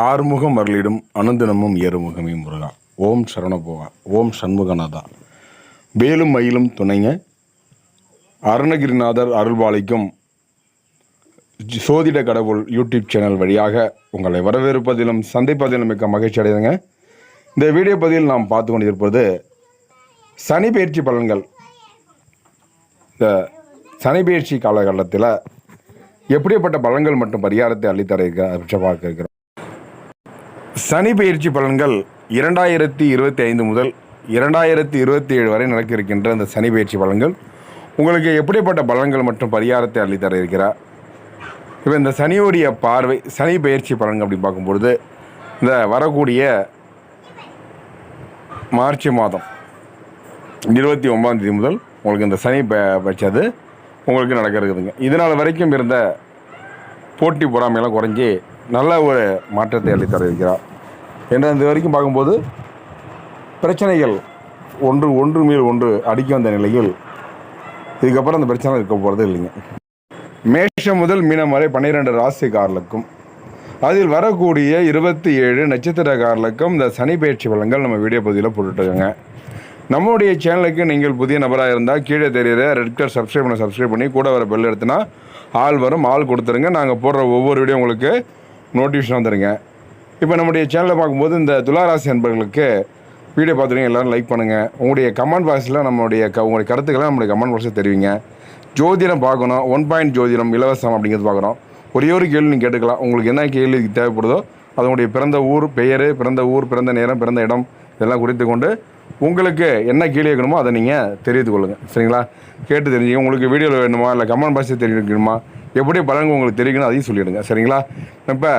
ஆறுமுகம் அருளிடும் அனுதினமும் ஏறுமுகமே முருகா. ஓம் சரணபோகா ஓம் சண்முகநாதா. வேலும் மயிலும் துணைங்க. அருணகிரிநாதர் அருள்பாலிக்கும் சோதிட கடவுள் யூடியூப் சேனல் வழியாக உங்களை வரவேற்பதிலும் சந்திப்பதிலும் மிக்க மகிழ்ச்சி அடையுங்க இந்த வீடியோ பதிவில் நாம் பார்த்து கொண்டிருப்பது சனி பயிற்சி பலன்கள். இந்த சனி பயிற்சி காலகட்டத்தில் எப்படிப்பட்ட பலன்கள் மற்றும் பரிகாரத்தை அள்ளித்தர இருக்க பார்க்க இருக்கிறோம். சனி பயிற்சி பலன்கள் இரண்டாயிரத்தி இருபத்தி ஐந்து முதல் இரண்டாயிரத்தி இருபத்தி ஏழு வரை நடக்க இருக்கின்ற இந்த சனி பயிற்சி பலன்கள். உங்களுக்கு எப்படிப்பட்ட பலன்கள் மற்றும் பரிகாரத்தை அள்ளித்தர இருக்கிறார் இப்போ இந்த சனியோடைய பார்வை சனி பயிற்சி பலன்கள் அப்படி பார்க்கும்பொழுது இந்த வரக்கூடிய மார்ச் மாதம் இருபத்தி ஒம்பதாம் தேதி முதல் உங்களுக்கு இந்த சனி ப உங்களுக்கு நடக்க இருக்குதுங்க இதனால் வரைக்கும் இருந்த போட்டி பொறாமையெல்லாம் குறைஞ்சி நல்ல ஒரு மாற்றத்தை அளித்தர இருக்கிறார் என்ற இது வரைக்கும் பார்க்கும்போது பிரச்சனைகள் ஒன்று ஒன்று மேல் ஒன்று அடிக்க வந்த நிலையில் இதுக்கப்புறம் அந்த பிரச்சனை இருக்க போகிறது இல்லைங்க. மேஷம் முதல் மீனம் வரை பன்னிரெண்டு ராசிக்காரர்களுக்கும் அதில் வரக்கூடிய இருபத்தி ஏழு நட்சத்திரக்காரர்களுக்கும் இந்த சனி பயிற்சி பலன்கள் நம்ம வீடியோ பதிவில் போட்டுட்ருக்கோங்க. நம்மளுடைய சேனலுக்கு நீங்கள் புதிய நபராக இருந்தால் கீழே தெரியுற ரெட் கலர் சப்ஸ்கிரைப் பண்ண சப்ஸ்கிரைப் பண்ணி கூட வர பெல் எடுத்துனா ஆள் வரும் ஆள் கொடுத்துருங்க. நாங்கள் போடுற ஒவ்வொரு வீடியோ உங்களுக்கு நோட்டிஃபிகேஷன் வந்துடுங்க இப்போ நம்முடைய சேனலை பார்க்கும்போது இந்த துளாராசி அன்பர்களுக்கு வீடியோ பார்த்துருங்க எல்லோரும் லைக் பண்ணுங்கள் உங்களுடைய கமெண்ட் பாக்ஸில் நம்மளுடைய க உங்களுடைய கருத்துக்களை நம்மளுடைய கமெண்ட் பாக்ஸில் தெரிவிங்க. ஜோதிடம் பார்க்கணும் ஒன் பாயிண்ட் ஜோதிடம் இலவசம் அப்படிங்கிறது பார்க்குறோம் ஒரே ஒரு கேள்வி நீங்கள் கேட்டுக்கலாம். உங்களுக்கு என்ன கேள்வி தேவைப்படுதோ அதனுடைய பிறந்த ஊர் பெயர் பிறந்த ஊர் பிறந்த நேரம் பிறந்த இடம் இதெல்லாம் குறித்து கொண்டு உங்களுக்கு என்ன கேள்வி கேட்கணுமோ அதை நீங்கள் தெரிவித்து கொள்ளுங்கள் சரிங்களா? கேட்டு தெரிஞ்சுங்க. உங்களுக்கு வீடியோவில் வேணுமா இல்லை கமெண்ட் பாக்ஸில் தெரிவிக்கணுமா எப்படி பலன்கள் உங்களுக்கு தெரிவிக்கணும் அதையும் சொல்லிவிடுங்க சரிங்களா? இப்போ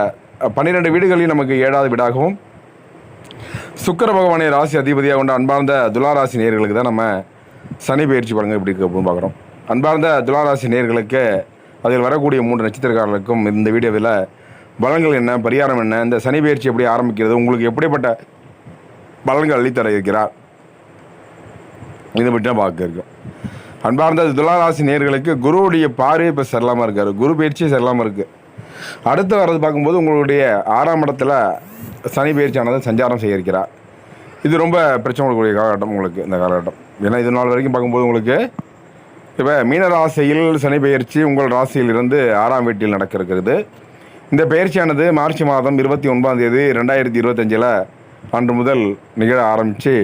பன்னிரெண்டு வீடுகளில் நமக்கு ஏழாவது வீடாகவும் சுக்கர பகவானை ராசி அதிபதியாக கொண்ட அன்பார்ந்த துளாராசி நேர்களுக்கு தான் நம்ம சனி பயிற்சி பலன்கள் இப்படி இருக்கு அப்படின்னு பார்க்குறோம். அன்பார்ந்த துளாராசி நேர்களுக்கு அதில் வரக்கூடிய மூன்று நட்சத்திரக்காரர்களுக்கும் இந்த வீடியோவில் பலன்கள் என்ன பரிகாரம் என்ன இந்த சனி பயிற்சி எப்படி ஆரம்பிக்கிறது உங்களுக்கு எப்படிப்பட்ட பலன்கள் அள்ளித்தர இருக்கிறார் இதை பற்றி தான் பார்க்க இருக்கோம். அன்பார்ந்த துளாராசி நேர்களுக்கு குருவுடைய பார்வை இப்போ சரியில்லாமல் இருக்கார். குரு பயிற்சியே சரியில்லாமல் இருக்குது அடுத்து வர்றது பார்க்கும்போது உங்களுடைய ஆறாம் இடத்துல சனி பயிற்சியானது சஞ்சாரம் செய்ய இருக்கிறார் இது ரொம்ப பிரச்சனை கொடுக்கக்கூடிய காலகட்டம் உங்களுக்கு இந்த காலகட்டம். ஏன்னா இது நாள் வரைக்கும் பார்க்கும்போது உங்களுக்கு இப்போ மீன ராசியில் சனி பயிற்சி உங்கள் ராசியிலிருந்து ஆறாம் வீட்டில் நடக்க இருக்கிறது இந்த பயிற்சியானது மார்ச் மாதம் இருபத்தி ஒன்பதாம் தேதி ரெண்டாயிரத்தி இருபத்தஞ்சில் அன்று முதல் நிகழ ஆரம்பித்து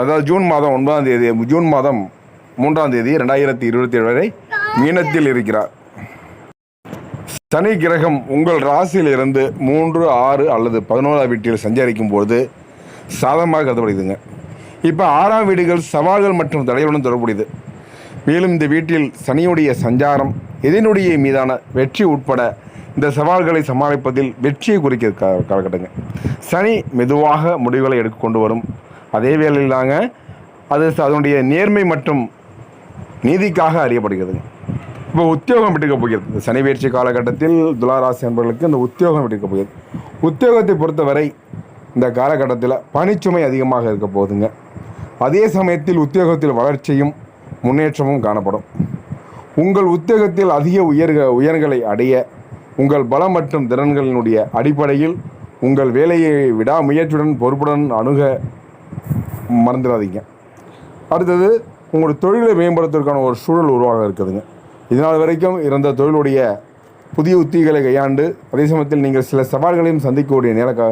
அதாவது ஜூன் மாதம் ஒன்பதாம் தேதி ஜூன் மாதம் மூன்றாம் தேதி ரெண்டாயிரத்தி இருபத்தி ஏழு வரை மீனத்தில் இருக்கிறார். சனி கிரகம் உங்கள் ராசியில் இருந்து மூன்று ஆறு அல்லது பதினோராம் வீட்டில் சஞ்சரிக்கும் போது சாதகமாக கருதப்படுதுங்க. இப்போ ஆறாம் வீடுகள் சவால்கள் மற்றும் தடைகளுடன் தொடர்புடையது. மேலும் இந்த வீட்டில் சனியுடைய சஞ்சாரம் எதினுடைய மீதான வெற்றி உட்பட இந்த சவால்களை சமாளிப்பதில் வெற்றியை குறிக்க கா- காலகட்டங்க. சனி மெதுவாக முடிவுகளை எடுக்க கொண்டு வரும். அதே வேளையில் தாங்க அது அதனுடைய நேர்மை மற்றும் நீதிக்காக அறியப்படுகிறதுங்க. இப்போ உத்தியோகம் எடுக்க போகிறது. இந்த சனி பயிற்சி காலகட்டத்தில் துளாராசி என்பவர்களுக்கு இந்த உத்தியோகம் எடுக்க போகிறது. உத்தியோகத்தை பொறுத்தவரை இந்த காலகட்டத்தில் பணிச்சுமை அதிகமாக இருக்க போகுதுங்க. அதே சமயத்தில் உத்தியோகத்தில் வளர்ச்சியும் முன்னேற்றமும் காணப்படும். உங்கள் உத்தியோகத்தில் அதிக உயர்க உயர்களை அடைய உங்கள் பலம் மற்றும் திறன்களினுடைய அடிப்படையில் உங்கள் வேலையை விடாமுயற்சியுடன் பொறுப்புடன் அணுக மறந்துடாதீங்க. அடுத்தது உங்களுடைய தொழிலை மேம்படுத்துவதற்கான ஒரு சூழல் உருவாக இருக்குதுங்க. இதனால் வரைக்கும் இருந்த தொழிலுடைய புதிய உத்திகளை கையாண்டு அதே சமயத்தில் நீங்கள் சில சவால்களையும் சந்திக்கக்கூடிய நேர கா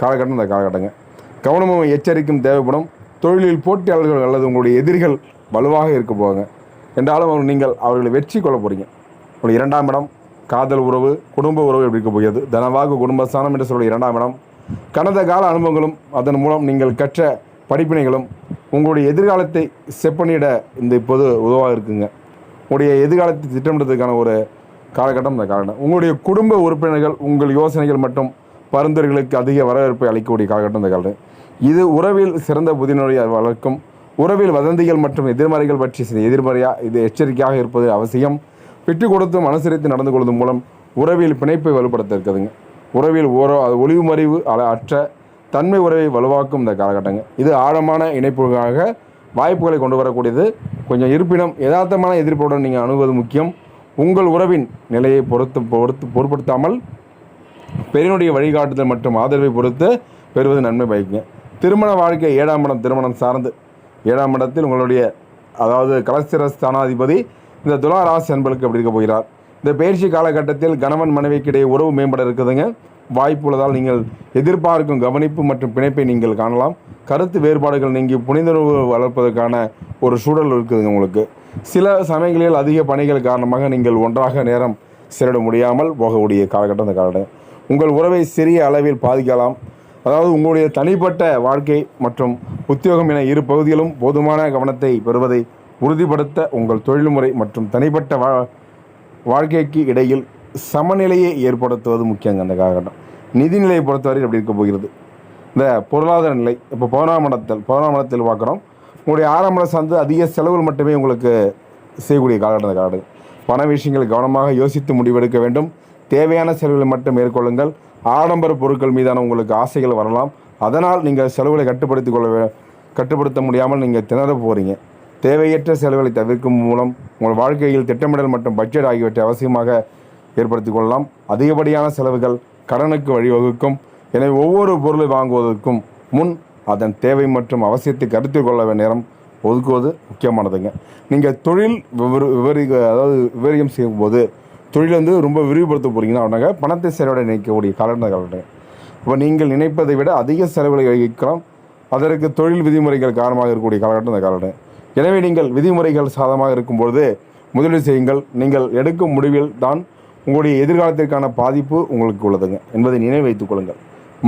காலகட்டம் இந்த காலகட்டங்க. கவனமும் எச்சரிக்கும் தேவைப்படும். தொழிலில் போட்டியாளர்கள் அல்லது உங்களுடைய எதிரிகள் வலுவாக இருக்க போவாங்க. என்றாலும் அவர் நீங்கள் அவர்களை வெற்றி கொள்ள போகிறீங்க உங்களுடைய இரண்டாம் இடம் காதல் உறவு குடும்ப உறவு எப்படி இருக்க போகிறது? தனவாக குடும்பஸ்தானம் என்று சொல்லுடைய இரண்டாம் இடம். கடந்த கால அனுபவங்களும் அதன் மூலம் நீங்கள் கற்ற படிப்பினைகளும் உங்களுடைய எதிர்காலத்தை செப்பனிட இந்த இப்போது உதவாக இருக்குங்க. உங்களுடைய எதிர்காலத்தை திட்டமிடுறதுக்கான ஒரு காலகட்டம் இந்த காலகட்டம். உங்களுடைய குடும்ப உறுப்பினர்கள் உங்கள் யோசனைகள் மற்றும் பரிந்துரைகளுக்கு அதிக வரவேற்பை அளிக்கக்கூடிய காலகட்டம் இந்த காலகட்டம். இது உறவில் சிறந்த புதினுடைய வளர்க்கும் உறவில் வதந்திகள் மற்றும் எதிர்மறைகள் பற்றி சில எதிர்மறையாக இது எச்சரிக்கையாக இருப்பது அவசியம். விட்டு கொடுத்தும் அனுசரித்து நடந்து கொள்வதன் மூலம் உறவில் பிணைப்பை வலுப்படுத்த இருக்குதுங்க. உறவில் ஓரோ அது ஒளிவு மறைவு அற்ற தன்மை உறவை வலுவாக்கும் இந்த காலகட்டங்கள் இது ஆழமான இணைப்புகளாக வாய்ப்புகளை கொண்டு வரக்கூடியது. கொஞ்சம் இருப்பினும் யதார்த்தமான எதிர்ப்புடன் நீங்கள் அணுகுவது முக்கியம். உங்கள் உறவின் நிலையை பொறுத்து பொறுத்து பொருட்படுத்தாமல் பெரியனுடைய வழிகாட்டுதல் மற்றும் ஆதரவை பொறுத்து பெறுவது நன்மை பயக்குங்க. திருமண வாழ்க்கை ஏழாம் இடம் திருமணம் சார்ந்து. ஏழாம் இடத்தில் உங்களுடைய அதாவது கலஸ்திர ஸ்தானாதிபதி இந்த துலா ராசி அன்பர்களுக்கு எப்படி இருக்க போகிறார்? இந்த பயிற்சி காலகட்டத்தில் கணவன் மனைவிக்கிடையே உறவு மேம்பட இருக்குதுங்க. வாய்ப்பு உள்ளதால் நீங்கள் எதிர்பார்க்கும் கவனிப்பு மற்றும் பிணைப்பை நீங்கள் காணலாம். கருத்து வேறுபாடுகள் நீங்கி புனிதர்வு வளர்ப்பதற்கான ஒரு சூழல் இருக்குதுங்க உங்களுக்கு. சில சமயங்களில் அதிக பணிகள் காரணமாக நீங்கள் ஒன்றாக நேரம் செலவிட முடியாமல் போகக்கூடிய காலகட்டம் இந்த காலகட்டம். உங்கள் உறவை சிறிய அளவில் பாதிக்கலாம். அதாவது உங்களுடைய தனிப்பட்ட வாழ்க்கை மற்றும் உத்தியோகம் என இரு பகுதிகளும் போதுமான கவனத்தை பெறுவதை உறுதிப்படுத்த உங்கள் தொழில்முறை மற்றும் தனிப்பட்ட வா வாழ்க்கைக்கு இடையில் சமநிலையை ஏற்படுத்துவது முக்கியங்க அந்த காலகட்டம். நிதிநிலையை பொறுத்தவரை எப்படி இருக்க போகிறது? இந்த பொருளாதார நிலை இப்போ பதினொன்றாம் இடத்தில் பதினொன்றாம் இடத்தில் பார்க்குறோம். உங்களுடைய ஆறாம் இடம் சார்ந்து அதிக செலவுகள் மட்டுமே உங்களுக்கு செய்யக்கூடிய காலகட்டம் இந்த காலகட்டம். பண விஷயங்கள் கவனமாக யோசித்து முடிவெடுக்க வேண்டும். தேவையான செலவுகளை மட்டும் மேற்கொள்ளுங்கள். ஆடம்பர பொருட்கள் மீதான உங்களுக்கு ஆசைகள் வரலாம். அதனால் நீங்கள் செலவுகளை கட்டுப்படுத்தி கொள்ள வே- கட்டுப்படுத்த முடியாமல் நீங்கள் திணற போகிறீங்க தேவையற்ற செலவுகளை தவிர்க்கும் மூலம் உங்கள் வாழ்க்கையில் திட்டமிடல் மற்றும் பட்ஜெட் ஆகியவற்றை அவசியமாக ஏற்படுத்திக் கொள்ளலாம். அதிகப்படியான செலவுகள் கடனுக்கு வழிவகுக்கும். எனவே ஒவ்வொரு பொருளை வாங்குவதற்கும் முன் அதன் தேவை மற்றும் அவசியத்தை கருத்தில் கொள்ள வேண்டிய நேரம் ஒதுக்குவது முக்கியமானதுங்க. நீங்கள் தொழில் விவரி விவரி அதாவது விவரியம் செய்யும்போது தொழில் வந்து ரொம்ப விரிவுபடுத்த போகிறீங்கன்னா அவனாங்க பணத்தை செலவிட நினைக்கக்கூடிய காலகட்டம் இப்போ நீங்கள் நினைப்பதை விட அதிக செலவுகளை வகிக்கலாம். அதற்கு தொழில் விதிமுறைகள் காரணமாக இருக்கக்கூடிய காலகட்டம் இந்த காலகட்டம். எனவே நீங்கள் விதிமுறைகள் சாதமாக இருக்கும்பொழுது முதலீடு செய்யுங்கள். நீங்கள் எடுக்கும் முடிவில் தான் உங்களுடைய எதிர்காலத்திற்கான பாதிப்பு உங்களுக்கு உள்ளதுங்க என்பதை நினைவு வைத்துக் கொள்ளுங்கள்.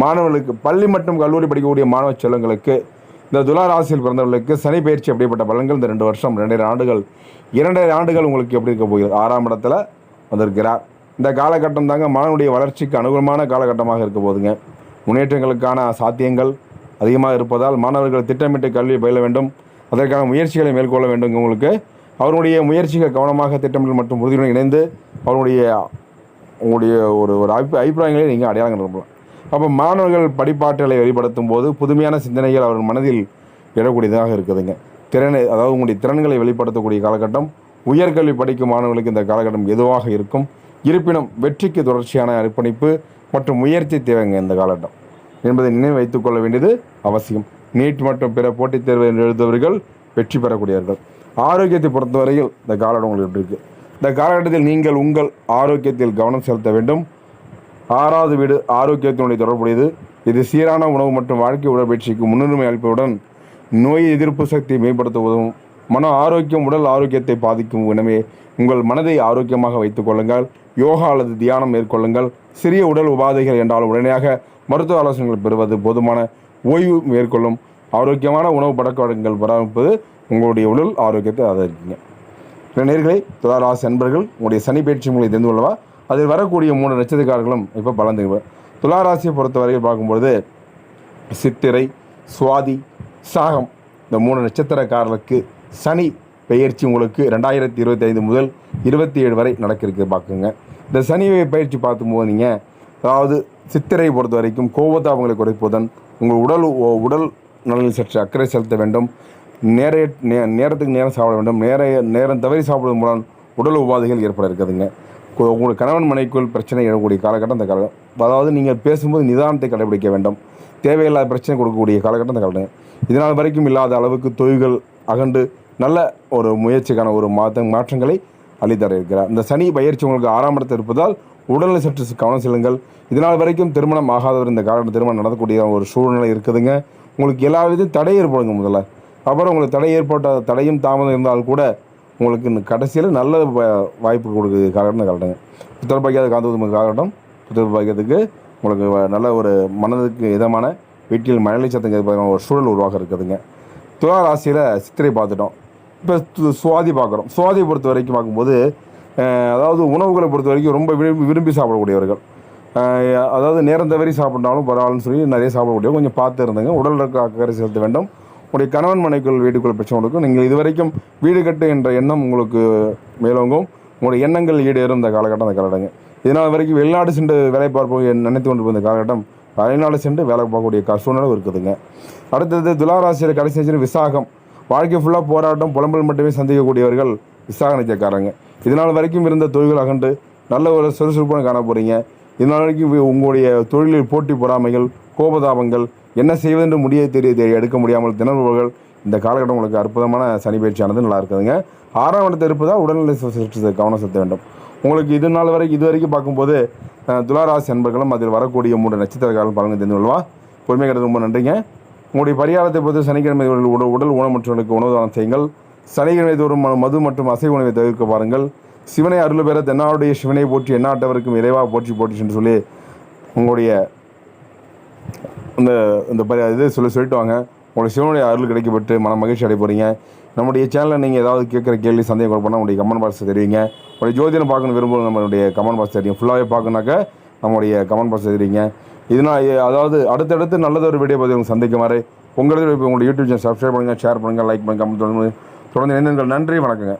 மாணவர்களுக்கு பள்ளி மற்றும் கல்லூரி படிக்கக்கூடிய மாணவ செல்வங்களுக்கு இந்த துலா ராசியில் பிறந்தவர்களுக்கு சனி பயிற்சி அப்படிப்பட்ட பலன்கள் இந்த ரெண்டு வருஷம் ரெண்டரை ஆண்டுகள் இரண்டரை ஆண்டுகள் உங்களுக்கு எப்படி இருக்க போகிறது? ஆறாம் இடத்துல வந்திருக்கிறார். இந்த காலகட்டம் தாங்க மாணவனுடைய வளர்ச்சிக்கு அனுகூலமான காலகட்டமாக இருக்க போதுங்க. முன்னேற்றங்களுக்கான சாத்தியங்கள் அதிகமாக இருப்பதால் மாணவர்கள் திட்டமிட்டு கல்வி பயில வேண்டும். அதற்கான முயற்சிகளை மேற்கொள்ள வேண்டும் உங்களுக்கு. அவருடைய முயற்சிகள் கவனமாக திட்டமிடல் மற்றும் உறுதியுடன் இணைந்து அவருடைய உங்களுடைய ஒரு ஒரு அபி அபிப்பிராயங்களை நீங்கள் அடையாளம் கண்டுபிடலாம் அப்போ மாணவர்கள் படிப்பாற்றலை வெளிப்படுத்தும் போது புதுமையான சிந்தனைகள் அவர்கள் மனதில் எழக்கூடியதாக இருக்குதுங்க. திறனை அதாவது உங்களுடைய திறன்களை வெளிப்படுத்தக்கூடிய காலகட்டம் உயர்கல்வி படிக்கும் மாணவர்களுக்கு இந்த காலகட்டம் எதுவாக இருக்கும் இருப்பினும் வெற்றிக்கு தொடர்ச்சியான அர்ப்பணிப்பு மற்றும் முயற்சி தேவைங்க இந்த காலகட்டம். என்பதை நினைவு வைத்துக்கொள்ள வேண்டியது அவசியம். நீட் மற்றும் பிற போட்டித் தேர்வு எழுதுபவர்கள் வெற்றி பெறக்கூடியவர்கள். ஆரோக்கியத்தை பொறுத்தவரையில் இந்த காலகட்டம் உங்களுக்கு இருக்கு? இந்த காலகட்டத்தில் நீங்கள் உங்கள் ஆரோக்கியத்தில் கவனம் செலுத்த வேண்டும். ஆறாவது வீடு ஆரோக்கியத்தினுடைய தொடர்புடையது. இது சீரான உணவு மற்றும் வாழ்க்கை உடற்பயிற்சிக்கு முன்னுரிமை அளிப்பதுடன் நோய் எதிர்ப்பு சக்தியை மேம்படுத்த உதவும் மன ஆரோக்கியம் உடல் ஆரோக்கியத்தை பாதிக்கும் எனவே உங்கள் மனதை ஆரோக்கியமாக வைத்துக் கொள்ளுங்கள். யோகா அல்லது தியானம் மேற்கொள்ளுங்கள். சிறிய உடல் உபாதைகள் என்றாலும் உடனடியாக மருத்துவ ஆலோசனைகள் பெறுவது போதுமான ஓய்வு மேற்கொள்ளும் ஆரோக்கியமான உணவு பழக்க வழக்கங்கள் பராமரிப்பது உங்களுடைய உடல் ஆரோக்கியத்தை ஆதரிக்கீங்க. சில நேர்களை துளாராசி அன்பர்கள் உங்களுடைய சனி பயிற்சி உங்களை தெரிந்து கொள்ளவா? அதில் வரக்கூடிய மூணு நட்சத்திரக்காரர்களும் இப்போ பலன் தெரியும் துளாராசியை பொறுத்தவரையில் பார்க்கும்பொழுது சித்திரை சுவாதி சாகம் இந்த மூணு நட்சத்திரக்காரர்களுக்கு சனி பயிற்சி உங்களுக்கு ரெண்டாயிரத்தி இருபத்தி ஐந்து முதல் இருபத்தி ஏழு வரை நடக்க பார்க்குங்க. இந்த சனி பயிற்சி பார்க்கும்போது நீங்கள் அதாவது சித்திரை பொறுத்த வரைக்கும் கோபதாபங்களை குறைப்பதன் உங்கள் உடல் உடல் நலனில் சற்று அக்கறை செலுத்த வேண்டும். நேர நே- நேரத்துக்கு நேரம் சாப்பிட வேண்டும். நேர நேரம் தவறி சாப்பிடுவதன் மூலம் உடல் உபாதைகள் ஏற்பட இருக்குதுங்க. உங்களுடைய உங்கள் கணவன் மனைக்குள் பிரச்சனை எழக்கூடிய காலகட்டம் அந்த காலம் அதாவது நீங்கள் பேசும்போது நிதானத்தை கடைபிடிக்க வேண்டும். தேவையில்லாத பிரச்சனை கொடுக்கக்கூடிய காலகட்டம் அந்த காலகட்டம். இதனால் வரைக்கும் இல்லாத அளவுக்கு தொய்வுகள் அகண்டு நல்ல ஒரு முயற்சிக்கான ஒரு மாற்ற மாற்றங்களை அளித்தர இருக்கிறார் இந்த சனி பயிற்சி உங்களுக்கு ஆறாம் இடத்தில் இருப்பதால் உடல்நிலை சற்று கவனம் செல்லுங்கள். இதனால் வரைக்கும் திருமணம் ஆகாதவர் இந்த காலகட்டம் திருமணம் நடக்கக்கூடிய ஒரு சூழ்நிலை இருக்குதுங்க. உங்களுக்கு எல்லா விதத்தையும் தடை ஏற்படுங்க முதல்ல. அப்புறம் உங்களுக்கு தடை ஏற்பட்ட தடையும் தாமதம் இருந்தால் கூட உங்களுக்கு இந்த கடைசியில் நல்ல வாய்ப்பு கொடுக்குது காலகட்டம் காலட்டங்க புத்தர் பாக்கியாத காந்தது காலகட்டம். புத்தர் பாக்கியத்துக்கு உங்களுக்கு நல்ல ஒரு மனதுக்கு இதமான வீட்டில் மழலை சத்தம் ஒரு சூழல் உருவாக இருக்குதுங்க. துலா ராசியில் சித்திரை பார்த்துட்டோம். இப்போ சுவாதி பார்க்குறோம். சுவாதியை பொறுத்த வரைக்கும் பார்க்கும்போது அதாவது உணவுகளை பொறுத்த வரைக்கும் ரொம்ப விரும்பி விரும்பி சாப்பிடக்கூடியவர்கள். அதாவது நேரம் தவறி சாப்பிட்டாலும் பரவாயில்லன்னு சொல்லி நிறைய சாப்பிடக்கூடிய கொஞ்சம் பார்த்து இருந்தாங்க. உடல் அக்கறை செலுத்த வேண்டும். உங்களுடைய கணவன் மனைக்குள் வீட்டுக்குள் பிரச்சனை இருக்கும். நீங்கள் இதுவரைக்கும் வீடு கட்டு என்ற எண்ணம் உங்களுக்கு மேலோங்கும். உங்களுடைய எண்ணங்கள் ஈடேறும் இந்த காலகட்டம் அந்த காலகட்டங்க. இதனால் வரைக்கும் வெளிநாடு சென்று வேலை பார்ப்போம் நினைத்து கொண்டு இந்த காலகட்டம் வெளிநாடு சென்று வேலை பார்க்கக்கூடிய சூழ்நிலை இருக்குதுங்க. அடுத்தது துலாராசியில் கடைசி விசாகம். வாழ்க்கை ஃபுல்லாக போராட்டம் புலம்பல் மட்டுமே சந்திக்கக்கூடியவர்கள் விசாக நிச்சயக்காரங்க இதனால் வரைக்கும் இருந்த தொழில்கள் அகன்று நல்ல ஒரு சுறுசுறுப்பான காண போகிறீங்க இதனால் வரைக்கும் உங்களுடைய தொழிலில் போட்டி பொறாமைகள் கோபதாபங்கள் என்ன செய்வதென்று முடிய தெரிய தெரிய எடுக்க முடியாமல் திணறுபவர்கள் இந்த காலகட்டம் உங்களுக்கு அற்புதமான சனி பயிற்சியானது நல்லா இருக்குதுங்க. ஆறாம் இடத்தை இருப்பதால் உடல்நிலை சு- சற்று கவனம் செலுத்த வேண்டும். உங்களுக்கு இது நாள் வரைக்கும் இது வரைக்கும் பார்க்கும்போது துளாராசி அன்பர்களும் அதில் வரக்கூடிய மூன்று நட்சத்திரக்காரர்கள் பலன் தெரிந்து கொள்வா. பொறுமை கிடையாது ரொம்ப நன்றிங்க. உங்களுடைய பரிகாரத்தை பொறுத்து சனிக்கிழமை உடல் உணவு ஊனமற்றவர்களுக்கு உணவு தானம் செய்யுங்கள். சனிக்கிழமை தோறும் ம- மது மற்றும் அசைவ உணவை தவிர்க்க பாருங்கள். சிவனை அருள் பெற தென்னாருடைய சிவனை போற்றி எண்ணாட்டவருக்கும் இறைவா போற்றி போற்றி என்று சொல்லி உங்களுடைய இந்த இந்த பரி இது சொல்லி சொல்லிட்டு வாங்க. உங்களுக்கு சிவனுடைய அருள் கிடைக்கப்பட்டு மன மகிழ்ச்சி அடைய போகிறீங்க நம்முடைய சேனலில் நீங்கள் ஏதாவது கேட்குற கேள்வி சந்தேகம் கூட பண்ணால் உங்களுடைய கமெண்ட் பாக்ஸ் தெரிவிங்க. உங்களுடைய ஜோதிடம் பார்க்கணும் விரும்பும் நம்மளுடைய கமெண்ட் பாக்ஸ் தெரியும். ஃபுல்லாகவே பார்க்கணுனாக்க நம்மளுடைய கமெண்ட் பாக்ஸ் தெரிவிங்க. இதனால் அதாவது அடுத்தடுத்து நல்லதொரு வீடியோ பதிவு உங்களுக்கு சந்திக்கும் வரை உங்களது உங்களுடைய யூடியூப் சேனல் சப்ஸ்கிரைப் பண்ணுங்கள் ஷேர் பண்ணுங்கள் லைக் பண்ணுங்கள் கமெண்ட் தொடர்ந்து தொடர்ந்து இணைந்தங்கள் நன்றி வணக்கங்க.